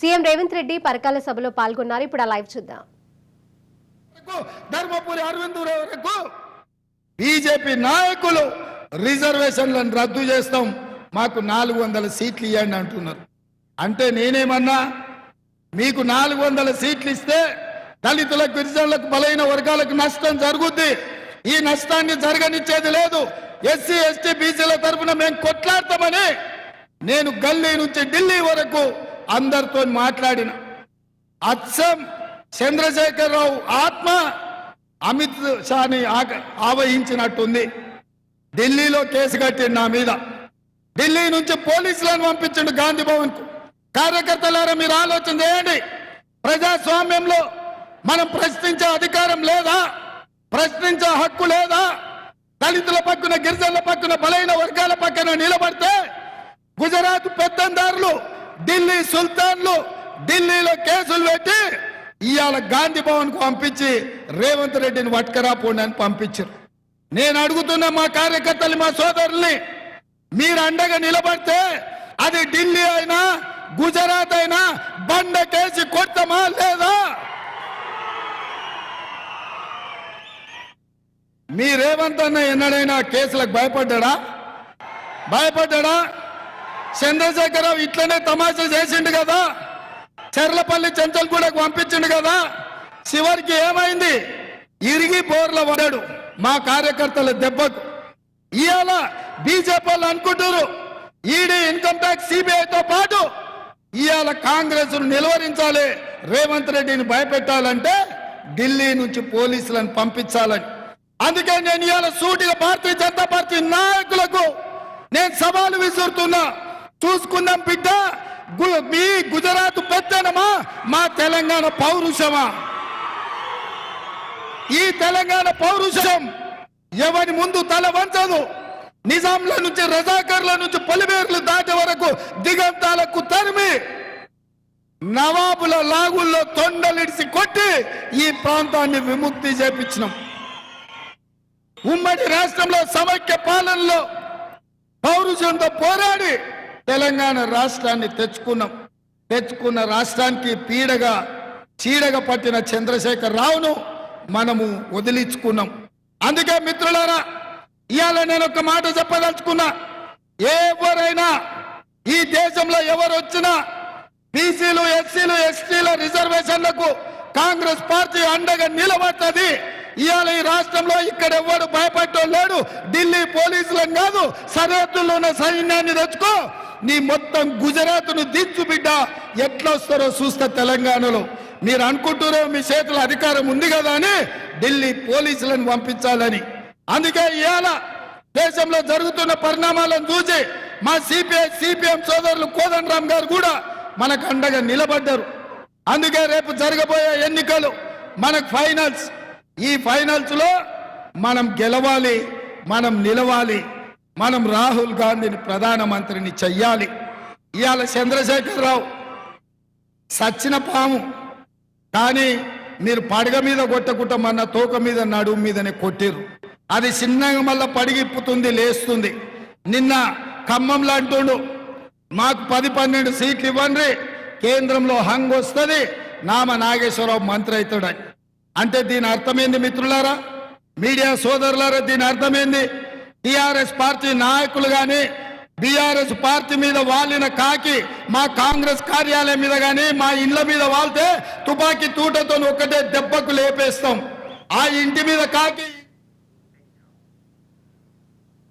CM Revanth Reddy Parakala సభలో పాల్గొన్నారు. ఇప్పుడు ఆ లైవ్ చూద్దాం. ధర్మపురి అరవింద్ వరకు బీజేపీ నాయకులు రిజర్వేషన్లను రద్దు చేస్తాం. మాకు నాలుగు వందల సీట్లు ఇవ్వండి అంటున్నారు. అంటే నేనేమన్నా మీకు నాలుగు వందల సీట్లు ఇస్తే దళితులకు గిరిజనులకు బలైన వర్గాలకు నష్టం జరుగుద్ది. ఈ నష్టాన్ని జరగనిచ్చేది లేదు. ఎస్సీ ఎస్టీ బీసీల తరఫున మేము కొట్లాడతామని నేను గల్లీ నుంచి ఢిల్లీ వరకు అందరితో మాట్లాడిన. అచ్చం చంద్రశేఖరరావు ఆత్మ అమిత్ షాని ఆవహించినట్టుంది. ఢిల్లీలో కేసు కట్టిండు నా మీద. ఢిల్లీ నుంచి పోలీసులను పంపించిండు గాంధీ భవన్కు కార్యకర్తలారా మీరు ఆలోచన చేయండి. ప్రజాస్వామ్యంలో మనం ప్రశ్నించే అధికారం లేదా? ప్రశ్నించే హక్కు లేదా? దళితుల పక్కన గిరిజనుల పక్కన బలైన వర్గాల పక్కన నిలబడితే గుజరాత్ పెత్తందారులు ఢిల్లీ సుల్తాన్లు ఢిల్లీలో కేసులు పెట్టి ఇవాళ గాంధీ భవన్కు పంపించి రేవంత్ రెడ్డిని వట్కరాపోండి అని పంపించారు. నేను అడుగుతున్న మా కార్యకర్తలు మా సోదరుల్ని మీరు అండగా నిలబడితే అది ఢిల్లీ అయినా గుజరాత్ అయినా బండ కేసి కొట్టమా లేదా? మీ రేవంత్ అన్న ఎన్నడైనా కేసులకు భయపడ్డా భయపడ్డా చంద్రశేఖరరావు ఇట్లనే తమాషా చేసిండు కదా. చెర్లపల్లి చెంచల్ కూడా పంపించిండు కదా. చివరికి ఏమైంది? ఇరిగి బోర్ల పడాడు మా కార్యకర్తల దెబ్బకు. ఇవాళ బీజేపీ వాళ్ళు అనుకుంటారు ఈడీ ఇన్కమ్ ట్యాక్స్ సిబిఐతో పాటు ఇవాళ కాంగ్రెస్ నిలువరించాలి రేవంత్ రెడ్డిని భయపెట్టాలంటే ఢిల్లీ నుంచి పోలీసులను పంపించాలని. అందుకే నేను ఇవాళ సూటిగా భారతీయ జనతా పార్టీ నాయకులకు నేను సవాలు విసురుతున్నా. చూసుకుందాం బిడ్డ. గు- మీ గుజరాత్ పెద్దనమా మా తెలంగాణ పౌరుషమా? ఈ తెలంగాణ పౌరుషం ఎవరి ముందు తల వంచదు. నిజాంల నుంచి రజాకర్ల నుంచి పొలిమేర్లు దాటే వరకు దిగంతాలకు తరిమి నవాబుల లాగుల్లో తొండలిడిసి కొట్టి ఈ ప్రాంతాన్ని విముక్తి చేపించినాం. ఉమ్మడి రాష్ట్రంలో సమైక్య పాలనలో పౌరుషంతో పోరాడి తెలంగాణ రాష్ట్రాన్ని తెచ్చుకున్నాం. తెచ్చుకున్న రాష్ట్రానికి పీడగా చీడగా పట్టిన చంద్రశేఖర్ రావును మనము వదిలించుకున్నాం. అందుకే మిత్రులారా ఇవాళ నేను ఒక మాట చెప్పదలుచుకున్నా. ఎవరైనా ఈ దేశంలో ఎవరు వచ్చినా బీసీలు ఎస్సీలు ఎస్టీల రిజర్వేషన్లకు కాంగ్రెస్ పార్టీ అండగా నిలబడుతుంది. ఇవాళ ఈ రాష్ట్రంలో ఇక్కడ ఎవడు భయపడటం లేడు ఢిల్లీ పోలీసులను కాదు సరిహద్దుల్లో ఉన్న సైన్యాన్ని తెచ్చుకో. నీ మొత్తం గుజరాత్ను దించు బిడ్డ. ఎట్లా వస్తారో చూస్తా తెలంగాణలో. మీరు అనుకుంటారో మీ చేతుల అధికారం ఉంది కదా అని ఢిల్లీ పోలీసులను పంపించాలని. అందుకే ఇవాళ దేశంలో జరుగుతున్న పరిణామాలను చూసి మా సిపిఐ సిపిఎం సోదరులు కోదండరామ్ గారు కూడా మనకు అండగా నిలబడ్డారు. అందుకే రేపు జరగబోయే ఎన్నికలు మనకు ఫైనల్స్. ఈ ఫైనల్స్లో మనం గెలవాలి మనం నిలవాలి. మనం రాహుల్ గాంధీని ప్రధానమంత్రిని చెయ్యాలి. ఇవాళ చంద్రశేఖరరావు సచ్చిన పాము. కానీ మీరు పడగ మీద కొట్టకుండా మన తోక మీద నడుము మీదనే కొట్టిర్రు. అది చిన్నగా మళ్ళా పడిగిప్పుతుంది లేస్తుంది. నిన్న ఖమ్మంలో అంటుండు మాకు పది పన్నెండు సీట్లు ఇవ్వండి. కేంద్రంలో హంగ్ వస్తుంది. నామ నాగేశ్వరరావు మంత్రి అవుతాడని అంటే దీని అర్థమైంది మిత్రులారా? మీడియా సోదరులారా దీని అర్థమైంది టిఆర్ఎస్ పార్టీ నాయకులు గాని బీఆర్ఎస్ పార్టీ మీద వాలిన కాకి మా కాంగ్రెస్ కార్యాలయం మీద గాని మా ఇండ్ల మీద వాళ్తే తుపాకీ తూటతో ఒక్కటే దెబ్బకు లేపేస్తాం. ఆ ఇంటి మీద కాకి